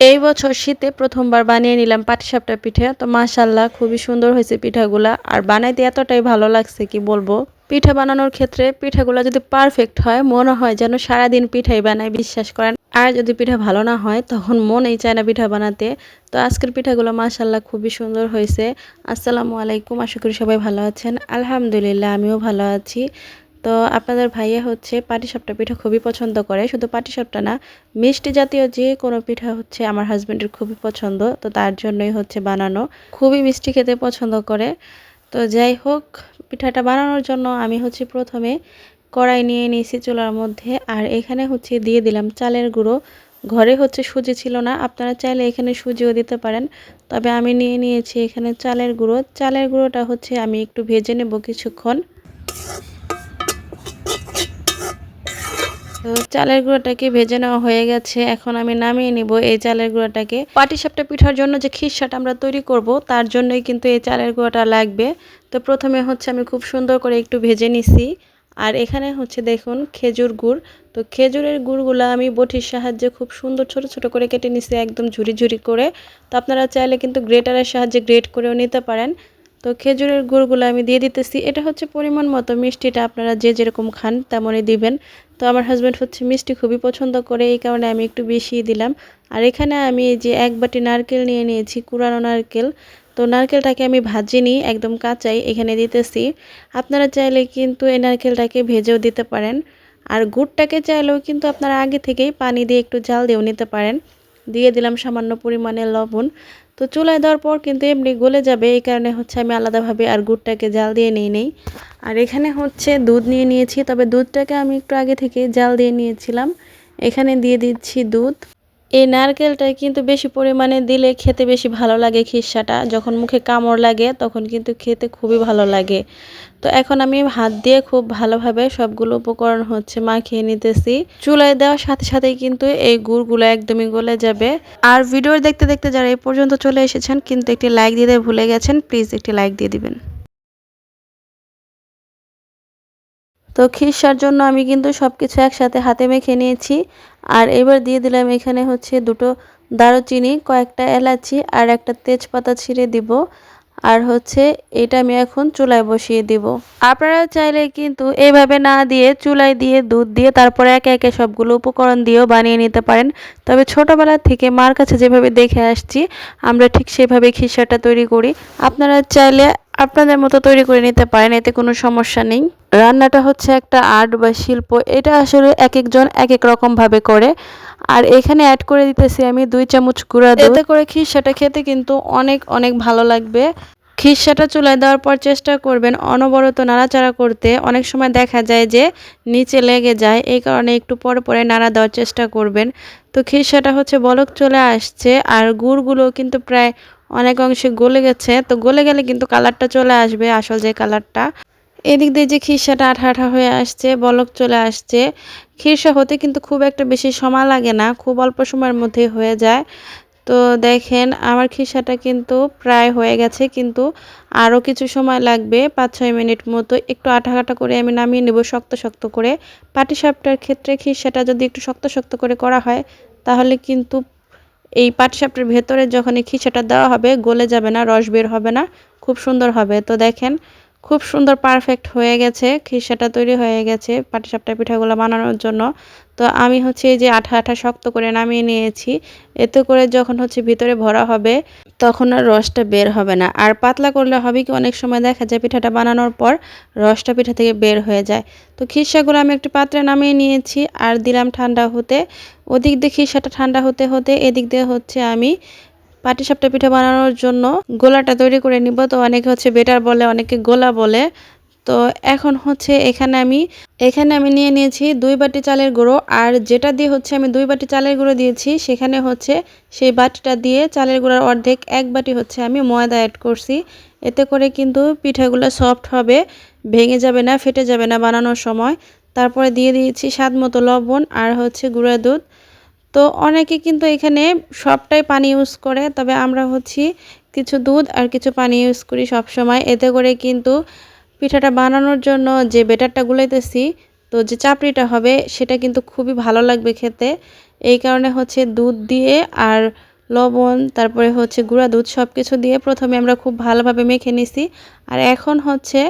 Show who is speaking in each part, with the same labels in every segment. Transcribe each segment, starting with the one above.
Speaker 1: এই বছর শীতে প্রথমবার বানিয়ে নিলাম পাটিসাপটা পিঠা। তো মাশাল্লাহ খুবই সুন্দর হয়েছে পিঠাগুলা। আর বানাইতে এতটাই ভালো লাগছে, কি বলব? পিঠা বানানোর ক্ষেত্রে পিঠাগুলো যদি পারফেক্ট হয়, মনে হয় যেন সারাদিন পিঠাই বানায়, বিশ্বাস করেন। আর যদি পিঠা ভালো না হয়, তখন মনেই চায় না পিঠা বানাতে। তো আজকের পিঠাগুলো মাশাল্লাহ খুবই সুন্দর হয়েছে। আসসালামু আলাইকুম, আশা করি সবাই ভালো আছেন। আলহামদুলিল্লাহ, আমিও ভালো আছি। তো আপনাদের ভাইয়া হচ্ছে পাটিসাপটা পিঠা খুবই পছন্দ করে। শুধু পাটিসাপটা না, মিষ্টি জাতীয় যে কোনো পিঠা হচ্ছে আমার হাজব্যান্ডের খুবই পছন্দ। তো তার জন্যই হচ্ছে বানানো। খুবই মিষ্টি খেতে পছন্দ করে। তো যাই হোক, পিঠাটা বানানোর জন্য আমি হচ্ছে প্রথমে কড়াই নিয়ে নিয়েছি চুলার মধ্যে। আর এখানে হচ্ছে দিয়ে দিলাম চালের গুঁড়ো। ঘরে হচ্ছে সুজি ছিল না, আপনারা চাইলে এখানে সুজিও দিতে পারেন। তবে আমি নিয়ে নিয়েছি এখানে চালের গুঁড়ো। চালের গুঁড়োটা হচ্ছে আমি একটু ভেজে নেব কিছুক্ষণ। তো চালের গুঁড়োটাকে ভেজে নেওয়া হয়ে গেছে। এখন আমি নামিয়ে নিব এই চালের গুঁড়োটাকে। পাটিসাপটা পিঠার জন্য যে খিসাটা আমরা তৈরি করব, তার জন্যই কিন্তু এই চালের গুঁড়োটা লাগবে। তো প্রথমে হচ্ছে আমি খুব সুন্দর করে একটু ভেজে নিছি। আর এখানে হচ্ছে দেখুন খেজুর গুড়। তো খেজুরের গুড়গুলো আমি বটির সাহায্যে খুব সুন্দর ছোট ছোট করে কেটে নিছি, একদম ঝুরি ঝুরি করে। তো আপনারা চাইলে কিন্তু গ্রেটারের সাহায্যে গ্রেট করেও নিতে পারেন। তো খেজুরের গুড়গুলো আমি দিয়ে দিতেছি। এটা হচ্ছে পরিমাণ মতো। মিষ্টিটা আপনারা যে যেরকম খান তেমনই দিবেন। তো আমার হাজব্যান্ড হচ্ছে মিষ্টি খুবই পছন্দ করে, এই কারণে আমি একটু বেশিই দিলাম। আর এখানে আমি যে এক বাটি নারকেল নিয়ে নিয়েছি, কুড়ানো নারকেল। তো নারকেলটাকে আমি ভাজিনি, একদম কাঁচাই এখানে দিতেছি। আপনারা চাইলে কিন্তু এই নারকেলটাকে ভেজেও দিতে পারেন। আর গুড়টাকে চাইলেও কিন্তু আপনারা আগে থেকেই পানি দিয়ে একটু জাল দিয়েও নিতে পারেন। দিয়ে দিলাম সামান্য পরিমাণে লবণ। তো চুলায় দেওয়ার পর কিন্তু এমনি গলে যাবে, এই কারণে হচ্ছে আমি আলাদাভাবে আর গুড়টাকে জাল দিয়ে নিয়ে নেই। আর এখানে হচ্ছে দুধ নিয়ে নিয়েছি, তবে দুধটাকে আমি একটু আগে থেকে জাল দিয়ে নিয়েছিলাম। এখানে দিয়ে দিচ্ছি দুধ। এই নারকেলটা কিন্তু বেশি পরিমাণে দিলে খেতে বেশি ভালো লাগে খিসাটা যখন মুখে কামড় লাগে, তখন কিন্তু খেতে খুবই ভালো লাগে। তো এখন আমি হাত দিয়ে খুব ভালোভাবে সবগুলো উপকরণ হচ্ছে মাখিয়ে নিতেছি। চুলায় দেওয়ার সাথে সাথেই কিন্তু এই গুড়গুলো একদমই গলে যাবে। আর ভিডিও দেখতে দেখতে যারা এই পর্যন্ত চলে এসেছেন, কিন্তু একটি লাইক দিতে ভুলে গেছেন প্লিজ একটি লাইক দিয়ে দিবেন। তো খিসার জন্য আমি কিন্তু সব কিছু একসাথে হাতে মেখে নিয়েছি। আর এবার দিয়ে দিলাম এখানে হচ্ছে দুটো দারুচিনি, কয়েকটা এলাচি আর একটা তেজপাতা ছিঁড়ে দিব। আর হচ্ছে এটা আমি এখন চুলায় বসিয়ে দিব। আপনারা চাইলে কিন্তু এইভাবে না দিয়ে চুলায় দিয়ে দুধ দিয়ে তারপরে একে একে সবগুলো উপকরণ দিয়েও বানিয়ে নিতে পারেন। তবে ছোটোবেলা থেকে মার কাছে যেভাবে দেখে আসছি, আমরা ঠিক সেভাবে খিসাটা তৈরি করি। আপনারা চাইলে আপনাদের মতো তৈরি করে নিতে পারেন, এতে কোনো সমস্যা নেই। রান্নাটা হচ্ছে একটা আর্ট বা শিল্প, এটা আসলে এক একজন এক এক রকমভাবে করে। আর এখানে অ্যাড করে দিতেছি আমি দুই চামচ গুঁড়া এতে করে খিসাটা খেতে কিন্তু অনেক অনেক ভালো লাগবে। খিসাটা চুলায় দেওয়ার পর চেষ্টা করবেন অনবরত নাড়াচাড়া করতে। অনেক সময় দেখা যায় যে নিচে লেগে যায়, এই কারণে একটু পরে পরে নাড়া দেওয়ার চেষ্টা করবেন। তো খিসাটা হচ্ছে বলক চলে আসছে, আর গুড়গুলো কিন্তু প্রায় অনেক অংশে গলে গেছে। তো গলে গেলে কিন্তু কালারটা চলে আসবে, আসল যে কালারটা এদিক দিয়ে যে খিরসাটা আঠা আঠা হয়ে আসছে, বলক চলে আসছে। খিরসা হতে কিন্তু খুব একটা বেশি সময় লাগে না, খুব অল্প সময়ের মধ্যে হয়ে যায়। তো দেখেন, আমার খিসাটা কিন্তু প্রায় হয়ে গেছে, কিন্তু আরও কিছু সময় লাগবে পাঁচ ছয় মিনিট মতো। একটু আঠা কাটা করে আমি নামিয়ে নেব, শক্ত শক্ত করে। পাটিসাপটার ক্ষেত্রে খিসাটা যদি একটু শক্ত শক্ত করে করা হয়, তাহলে কিন্তু এই পাটিসাপটার ভেতরে যখন এই খিসাটা দেওয়া হবে গলে যাবে না, রস বের হবে না, খুব সুন্দর হবে। তো দেখেন খুব সুন্দর পারফেক্ট হয়ে গেছে খিসাটা তৈরি হয়ে গেছে, পাটিসাপটা পিঠাগুলো বানানোর জন্য। তো আমি হচ্ছে এই যে আঠা আঠা শক্ত করে নামিয়ে নিয়েছি, এতে করে যখন হচ্ছে ভিতরে ভরা হবে, তখন আর রসটা বের হবে না। আর পাতলা করলে হবে কি, অনেক সময় দেখা যায় পিঠাটা বানানোর পর রসটা পিঠা থেকে বের হয়ে যায়। তো খিসাগুলো আমি একটু পাত্রে নামিয়ে নিয়েছি, আর দিলাম ঠান্ডা হতে। ওদিক দিয়ে খিসাটা ঠান্ডা হতে হতে, এদিক দিয়ে হচ্ছে আমি পাটিসাপটা পিঠা বানানোর জন্য গোলাটা তৈরি করে নিব। তো অনেকে হচ্ছে বেটার বলে, অনেকে গোলা বলে। তো এখন হচ্ছে এখানে আমি এখানে আমি নিয়ে নিয়েছি দুই বাটি চালের গুঁড়ো। আর যেটা দিয়ে হচ্ছে আমি দুই বাটি চালের গুঁড়ো দিয়েছি, সেখানে হচ্ছে সেই বাটিটা দিয়ে চালের গুঁড়োর অর্ধেক, এক বাটি হচ্ছে আমি ময়দা অ্যাড করছি। এতে করে কিন্তু পিঠাগুলো সফট হবে, ভেঙে যাবে না, ফেটে যাবে না বানানোর সময়। তারপরে দিয়ে দিয়েছি স্বাদ মতো লবণ আর হচ্ছে গুঁড়া দুধ। তো অনেকে কিন্তু এখানে সবটাই পানি ইউজ করে, তবে আমরা হচ্ছি কিছু দুধ আর কিছু পানি ইউজ করি সব সময় এতে করে কিন্তু পিঠাটা বানানোর জন্য যে বেটারটা গুলাইতেছি, তো যে চাপড়িটা হবে, সেটা কিন্তু খুবই ভালো লাগবে খেতে। এই কারণে হচ্ছে দুধ দিয়ে আর লবণ, তারপরে হচ্ছে গুঁড়া দুধ সব কিছু দিয়ে প্রথমে আমরা খুব ভালোভাবে মেখে নিছি। আর এখন হচ্ছে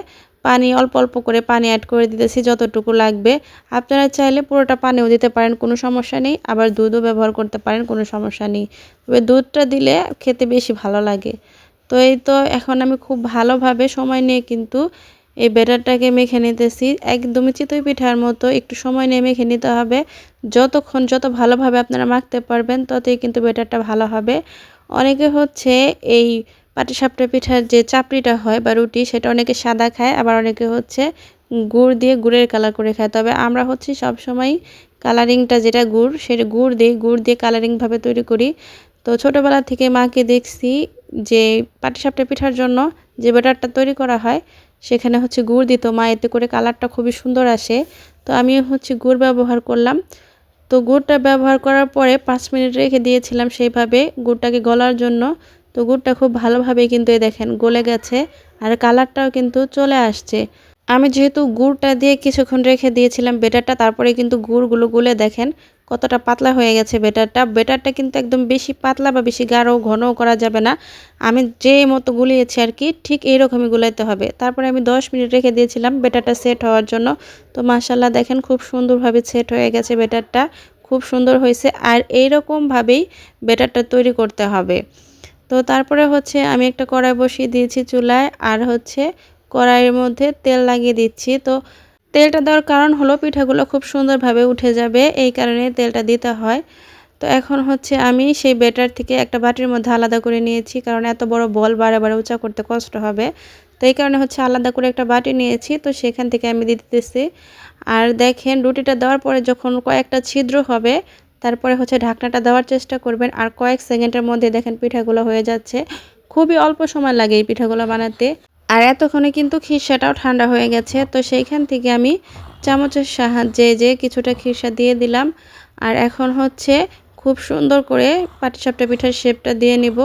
Speaker 1: পানি অল্প অল্প করে পানি অ্যাড করে দিতেছি যতটুকু লাগবে। আপনারা চাইলে পুরোটা পানিও দিতে পারেন, কোনো সমস্যা নেই। আবার দুধও ব্যবহার করতে পারেন, কোনো সমস্যা নেই। তবে দুধটা দিলে খেতে বেশি ভালো লাগে। তো এই তো এখন আমি খুব ভালোভাবে সময় নিয়ে কিন্তু এই ব্যাটারটাকে মেখে নিতেছি। একদমই চিতই পিঠার মতো একটু সময় নিয়ে মেখে নিতে হবে। যতক্ষণ যত ভালোভাবে আপনারা মাখতে পারবেন, ততই কিন্তু ব্যাটারটা ভালো হবে। অনেকে হচ্ছে এই পাটিসাপটা পিঠার যে চাপড়িটা হয় বা রুটি, সেটা অনেকে সাদা খায়, আবার অনেকে হচ্ছে গুড় দিয়ে গুড়ের কালার করে খায়। তবে আমরা হচ্ছে সবসময় কালারিংটা যেটা গুড়, সেটা গুড় দিই গুড় দিয়ে কালারিংভাবে তৈরি করি। তো ছোটোবেলা থেকে মাকে দেখছি যে পাটিসাপটা পিঠার জন্য যে ব্যাটারটা তৈরি করা হয়, সেখানে হচ্ছে গুড় দিত। মা, এতে করে কালারটা খুবই সুন্দর আসে। তো আমি হচ্ছে গুড় ব্যবহার করলাম। তো গুড়টা ব্যবহার করার পরে পাঁচ মিনিট রেখে দিয়েছিলাম সেইভাবে গুড়টাকে গলার জন্য। তো গুড়টা খুব ভালোভাবে কিন্তু এই দেখেন গলে গেছে আর কালারটাও কিন্তু চলে আসছে। আমি যেহেতু গুড়টা দিয়ে কিছুক্ষণ রেখে দিয়েছিলাম বেটারটা, তারপরে কিন্তু গুড়গুলো গুলে দেখেন কতটা পাতলা হয়ে গেছে বেটারটা। বেটারটা কিন্তু একদম বেশি পাতলা বা বেশি গাঢ় ঘনও করা যাবে না। আমি যে মতো গুলিয়েছি আর কি, ঠিক এইরকমই গুলাইতে হবে। তারপরে আমি দশ মিনিট রেখে দিয়েছিলাম বেটারটা সেট হওয়ার জন্য। তো মাসাল্লাহ দেখেন খুব সুন্দরভাবে সেট হয়ে গেছে বেটারটা, খুব সুন্দর হয়েছে। আর এইরকমভাবেই বেটারটা তৈরি করতে হবে। তো তারপরে হচ্ছে আমি একটা কড়াই বসিয়ে দিয়েছি চুলায়, আর হচ্ছে কড়াইয়ের মধ্যে তেল লাগিয়ে দিচ্ছি। তো তেলটা দেওয়ার কারণ হলো পিঠাগুলো খুব সুন্দরভাবে উঠে যাবে, এই কারণে তেলটা দিতে হয়। তো এখন হচ্ছে আমি সেই বেটার থেকে একটা বাটির মধ্যে আলাদা করে নিয়েছি, কারণ এত বড় বল বারে বারে উঁচা করতে কষ্ট হবে। তো এই কারণে হচ্ছে আলাদা করে একটা বাটি নিয়েছি, তো সেখান থেকে আমি দিতেছি। আর দেখেন রুটিটা দেওয়ার পরে যখন কয়েকটা ছিদ্র হবে তারপরে হচ্ছে ঢাকনাটা দেওয়ার চেষ্টা করবেন। আর কয়েক সেকেন্ডের মধ্যে দেখেন পিঠাগুলো হয়ে যাচ্ছে। খুবই অল্প সময় লাগে এই পিঠাগুলো বানাতে। আর এতক্ষণে কিন্তু খিরসাটাও ঠান্ডা হয়ে গেছে। তো সেইখান থেকে আমি চামচের সাহায্যে যে কিছুটা খিরসা দিয়ে দিলাম। আর এখন হচ্ছে খুব সুন্দর করে পাটিসাপটা পিঠার শেপটা দিয়ে নিব।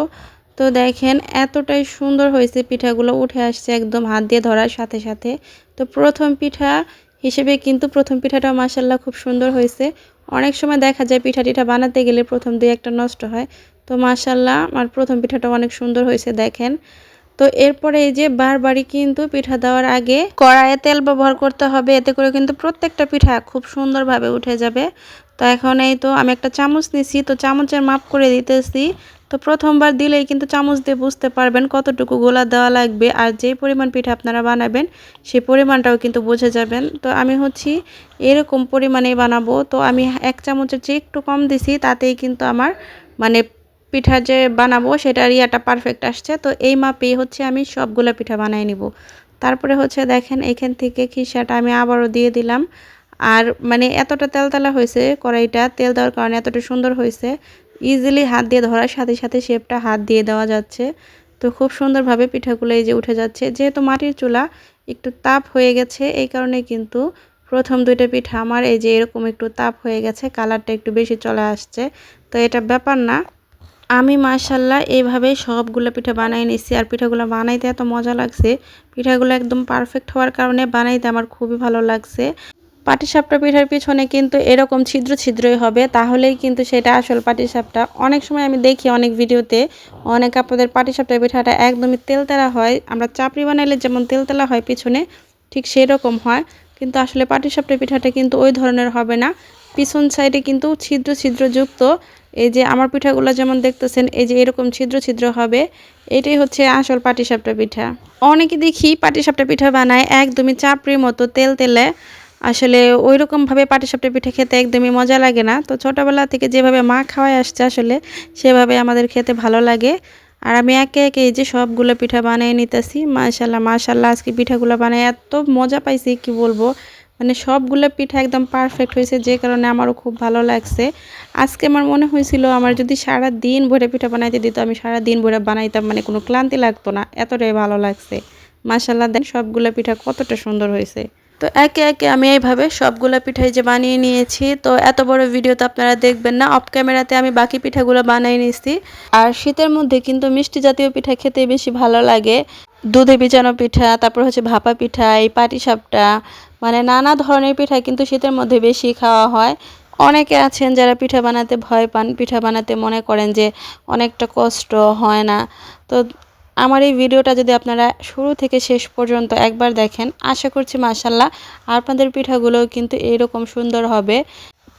Speaker 1: তো দেখেন এতটাই সুন্দর হয়েছে পিঠাগুলো উঠে আসছে একদম হাত দিয়ে ধরার সাথে সাথে। তো প্রথম পিঠা হিসেবে কিন্তু প্রথম পিঠাটা মাসাল্লাহ খুব সুন্দর হয়েছে। অনেক সময় দেখা যায় পিঠা টিঠা বানাতে গেলে প্রথম দুই একটা নষ্ট হয়। তো মাসাল্লাহ আমার প্রথম পিঠাটা অনেক সুন্দর হয়েছে, দেখেন। তো এরপরে এই যে বারবারই কিন্তু পিঠা দেওয়ার আগে কড়াইয়ে তেল ব্যবহার করতে হবে, এতে করে কিন্তু প্রত্যেকটা পিঠা খুব সুন্দরভাবে উঠে যাবে। তো এখন এই তো আমি একটা চামচ নিছি তো চামচের মাপ করে দিতেছি। তো প্রথমবার দিলেই কিন্তু চামচ দিয়ে বুঝতে পারবেন কতটুকু গোলা দেওয়া লাগবে আর যেই পরিমাণ পিঠা আপনারা বানাবেন সেই পরিমাণটাও কিন্তু বুঝে যাবেন। তো আমি হচ্ছি এরকম পরিমাণেই বানাবো। তো আমি এক চামচের চেয়ে একটু কম দিছি, তাতেই কিন্তু আমার মানে পিঠা যে বানাবো, সেটার ইয়াটা পারফেক্ট আসছে। তো এই মাপেই হচ্ছে আমি সবগুলো পিঠা বানাই নিব। তারপরে হচ্ছে দেখেন, এখান থেকে খিসাটা আমি আবারও দিয়ে দিলাম। আর মানে এতটা তেলতেলা হয়েছে, কড়াইটা তেল দেওয়ার কারণে এতটা সুন্দর হয়েছে। ইজিলি হাত দিয়ে ধরার সাথে সাথে শেপটা হাত দিয়ে দেওয়া যাচ্ছে। তো খুব সুন্দরভাবে পিঠাগুলো এই যে উঠে যাচ্ছে। যেহেতু মাটির চুলা, একটু তাপ হয়ে গেছে, এই কারণে কিন্তু প্রথম দুইটা পিঠা আমার এই যে এরকম একটু তাপ হয়ে গেছে কালারটা একটু বেশি চলে আসছে। তো এটা ব্যাপার না। আমি মাশাল্লাহ এইভাবে সবগুলো পিঠা বানাই নিচ্ছি আর পিঠাগুলো বানাইতে এত মজা লাগছে। পিঠাগুলো একদম পারফেক্ট হওয়ার কারণে বানাইতে আমার খুবই ভালো লাগছে। পাটিসাপটা পিঠার পিছনে কিন্তু এরকম ছিদ্র ছিদ্রই হবে, তাহলেই কিন্তু সেটা আসল পাটিসাপটা। অনেক সময় আমি দেখি অনেক ভিডিওতে অনেক আপনাদের পাটিসাপটা পিঠাটা একদমই তেলতেলা হয়, আমরা চাপড়ি বানাইলে যেমন তেলতেলা হয় পিছনে, ঠিক সেরকম হয়, কিন্তু আসলে পাটিসাপটা পিঠাটা কিন্তু ওই ধরনের হবে না। পিছন সাইডে কিন্তু ছিদ্র ছিদ্রযুক্ত এই যে আমার পিঠাগুলো যেমন দেখতেছেন, এই যে এরকম ছিদ্র ছিদ্র হবে, এটাই হচ্ছে আসল পাটিসাপটা পিঠা। অনেকে দেখি পাটিসাপটা পিঠা বানায় একদমই চাপড়ির মতো তেল তেলে আসলে ওই রকমভাবে পাটিসাপটা পিঠা খেতে একদমই মজা লাগে না। তো ছোটোবেলা থেকে যেভাবে মা খাওয়ায় আসছে আসলে, সেভাবে আমাদের খেতে ভালো লাগে। আর আমি একে একে এই যে সবগুলো পিঠা বানিয়ে নিতেছি, মাশাল্লাহ মাশাল্লাহ, আজকে পিঠাগুলো বানায় এত মজা পাইছি, কি বলব? মানে সবগুলো পিঠা একদম পারফেক্ট হয়েছে, যে কারণে আমারও খুব ভালো লাগছে। আজকে আমার মনে হয়েছিল আমার যদি সারা দিন ভরে পিঠা বানাইতে দিত, আমি সারা দিন ভরে বানাইতাম মানে কোনো ক্লান্তি লাগতো না, এতটাই ভালো লাগছে। মাসাল্লাহ দেন সবগুলো পিঠা কতটা সুন্দর হয়েছে। তো একে একে আমি এইভাবে সবগুলো পিঠাই যে বানিয়ে নিয়েছি, তো এত বড় ভিডিও তো আপনারা দেখবেন না। অফ ক্যামেরাতে আমি বাকি পিঠাগুলো বানিয়ে নিয়েছি আর শীতের মধ্যে কিন্তু মিষ্টি জাতীয় পিঠা খেতে বেশি ভালো লাগে। দুধে বিজানো পিঠা, তারপর হচ্ছে ভাপা পিঠা, এই পাটি সাপটা মানে নানা ধরনের পিঠা কিন্তু শীতের মধ্যে বেশি খাওয়া হয়। অনেকে আছেন যারা পিঠা বানাতে ভয় পান, পিঠা বানাতে মনে করেন যে অনেকটা কষ্ট হয় না। তো আমার এই ভিডিওটা যদি আপনারা শুরু থেকে শেষ পর্যন্ত একবার দেখেন, আশা করছি মাসাল্লাহ আপনাদের পিঠাগুলোও কিন্তু এরকম সুন্দর হবে।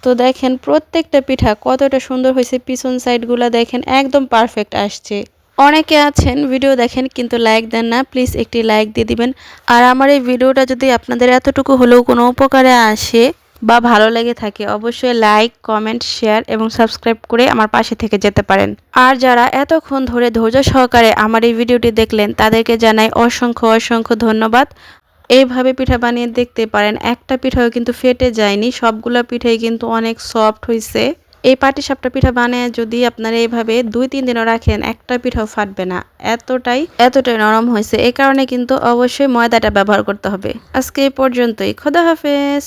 Speaker 1: তো দেখেন প্রত্যেকটা পিঠা কতটা সুন্দর হয়েছে, পিছন সাইডগুলো দেখেন একদম পারফেক্ট আসছে। অনেকে আছেন, ভিডিও দেখেন কিন্তু লাইক দেন না, প্লিজ একটি লাইক দিয়ে দিবেন। আর আমার এই ভিডিওটা যদি আপনাদের এতটুকু হলেও কোনো উপকারে আসে বা ভালো লেগে থাকে, অবশ্যই লাইক কমেন্ট শেয়ার এবং সাবস্ক্রাইব করে আমার পাশে থেকে যেতে পারেন। আর যারা এতক্ষণ ধরে ধৈর্য সহকারে আমার এই ভিডিওটি দেখলেন, তাদেরকে জানাই অসংখ্য অসংখ্য ধন্যবাদ। এইভাবে পিঠা বানিয়ে দেখতে পারেন, একটা পিঠাও কিন্তু ফেটে যায়নি, সবগুলো পিঠাই কিন্তু অনেক সফট হয়েছে এই পাটিসাপটা পিঠা বানিয়ে যদি আপনারা এইভাবে দুই, তিন দিনও রাখেন, একটা পিঠাও ফাটবে না। এতটাই এতটাই নরম হয়েছে এই কারণে কিন্তু অবশ্যই ময়দাটা ব্যবহার করতে হবে। আজকে এই পর্যন্তই। খোদা হাফেজ।